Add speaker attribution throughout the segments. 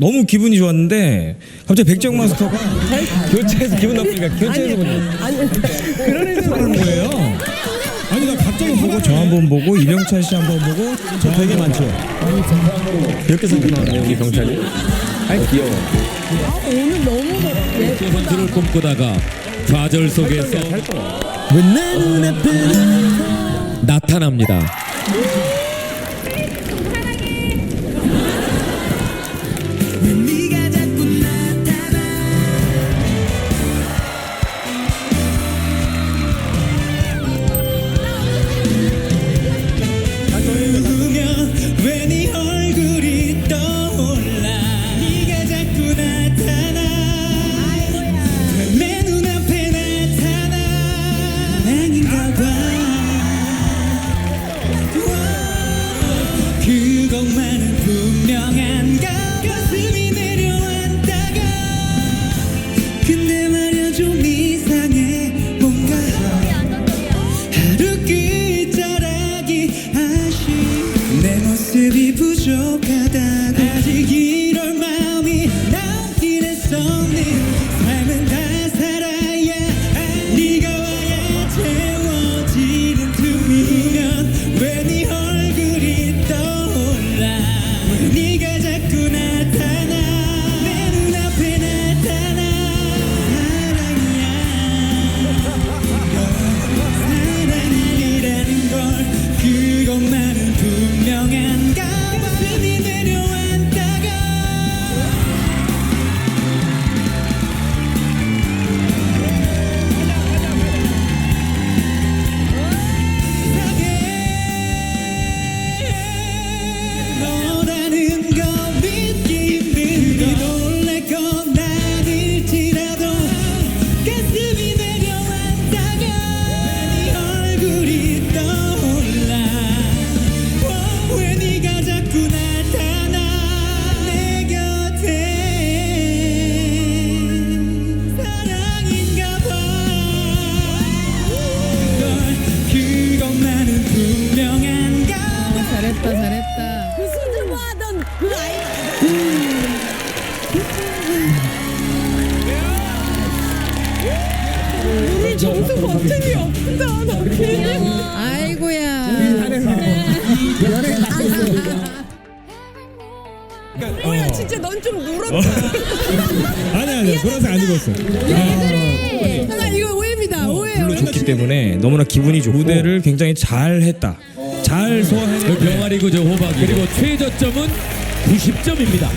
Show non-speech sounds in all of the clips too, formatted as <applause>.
Speaker 1: 너무 기분이 좋았는데 갑자기 백정 마스터가 <laughs> 교체해서 기분 나쁘니까 교체해서 보는
Speaker 2: 아니 그런 의도
Speaker 1: 하는 거예요. 아니 나 갑자기 보고 저 한 번 보고 이병찬 씨 한 번 보고 저 되게 많죠. 이렇게 생각나네요 우리 경찰이. 아이 귀여워.
Speaker 2: 오늘 너무 예
Speaker 3: 선수를 꿈꾸다가 좌절 속에서
Speaker 1: 왜 내 눈앞에
Speaker 3: 나타납니다.
Speaker 4: 나타나? 나타나? 내 눈앞에 나타나? 아닌가 봐 근데 말야 좀 이상해 뭔가 하루 끝자락이 아쉬. 내 모습이 부족하다고 아직
Speaker 2: 잘했다 잘했다. 그 수줍어하던 그 아이 우리 정수 버튼이 없다 나 아이고야. 뭐야 진짜 넌 좀 물었다. <laughs>
Speaker 1: 아니 아니 그런 안 읽었어.
Speaker 2: 잠깐 이거 오해입니다. 오해요.
Speaker 1: 별로 좋기 때문에 너무나 기분이 좋고. 무대를 굉장히 잘 했다.
Speaker 3: 잘그
Speaker 1: 소화했는데
Speaker 3: 병아리고 저 호박이 그리고 최저점은 90점입니다.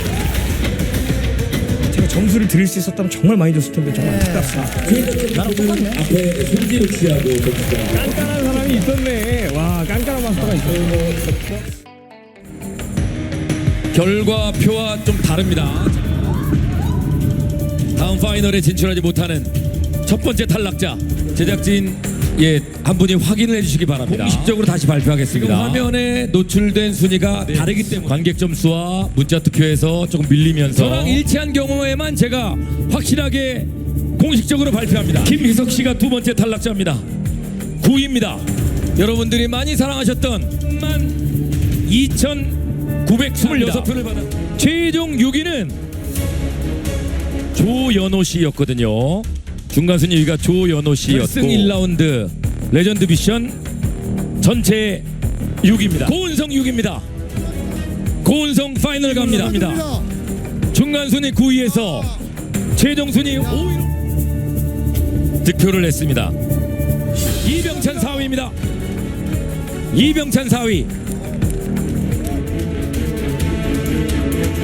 Speaker 1: 제가 점수를 드릴 수 있었다면 정말 많이 줬을 텐데 정말 안타깝습니다.
Speaker 3: 앞에 손지욱 씨하고
Speaker 1: 깐깐한 사람이 있었네. 와 깐깐한 마스터가 있었네.
Speaker 3: 결과표와 좀 다릅니다. 다음 파이널에 진출하지 못하는 첫 번째 탈락자 제작진 예 한 분이 확인을 해주시기 바랍니다. 공식적으로 다시 발표하겠습니다. 화면에 노출된 순위가 다르기 때문에 관객 점수와 문자 투표에서 조금 밀리면서 저랑 일치한 경우에만 제가 확실하게 공식적으로 발표합니다. 김희석 씨가 두 번째 탈락자입니다. 9위입니다. 여러분들이 많이 사랑하셨던 2,926표를 받은 최종 6위는 조연호 씨였거든요. 중간 순위가 조연호 씨였고 결승 1라운드 레전드 미션 전체 6위입니다. 고은성 6위입니다. 고은성 파이널 갑니다. 중간 순위 9위에서 최종 순위 5위로 득표를 했습니다. 이병찬 4위입니다. 이병찬 4위.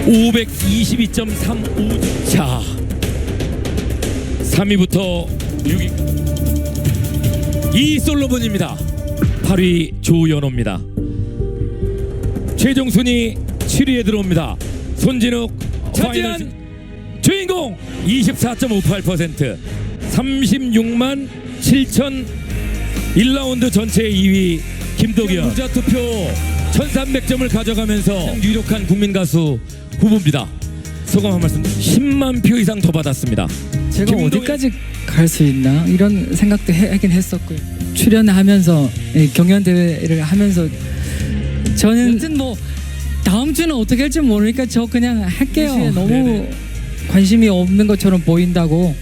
Speaker 3: 522.35. 자. 3위부터 6위. 이솔로몬입니다. 8위 조연호입니다. 최종 순위 7위에 들어옵니다. 손진욱 차지한 주인공 24.58% 36만 7천 1라운드 전체 2위 김도기현 무자 투표 1300점을 가져가면서 유력한 국민 가수 후보입니다. 소감 한 말씀 10만 표 이상 더 받았습니다.
Speaker 5: 제가
Speaker 3: 김동현-
Speaker 5: 어디까지 갈 수 있나 이런 생각도 해- 하긴 했었고요. 출연하면서 예, 경연 대회를 하면서 저는 여튼 뭐 다음 주는 어떻게 할지 모르니까 저 그냥 할게요.
Speaker 3: 네,
Speaker 5: 너무 관심이 없는 것처럼 보인다고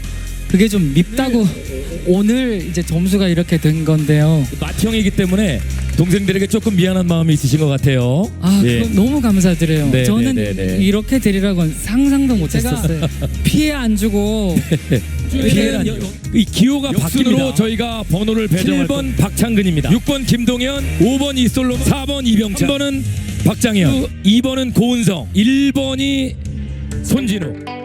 Speaker 5: 그게 좀 밉다고
Speaker 3: 네.
Speaker 5: 오늘 이제 점수가 이렇게 된 건데요.
Speaker 3: 맏형이기 때문에 동생들에게 조금 미안한 마음이 있으신 것 같아요.
Speaker 5: 아,
Speaker 3: 예.
Speaker 5: 너무 감사드려요.
Speaker 3: 네,
Speaker 5: 저는
Speaker 3: 네, 네, 네.
Speaker 5: 이렇게 되리라고는 상상도 못했었어요. <laughs> 피해 안 주고 <laughs>
Speaker 3: 피해란 이 기호가 바뀝니다. 저희가 번호를 배정할 7번 박창근입니다. 6번 김동현, 5번 이솔로, 4번 이병찬, 3번은 박장현, 2번은 고은성, 1번이 손진우.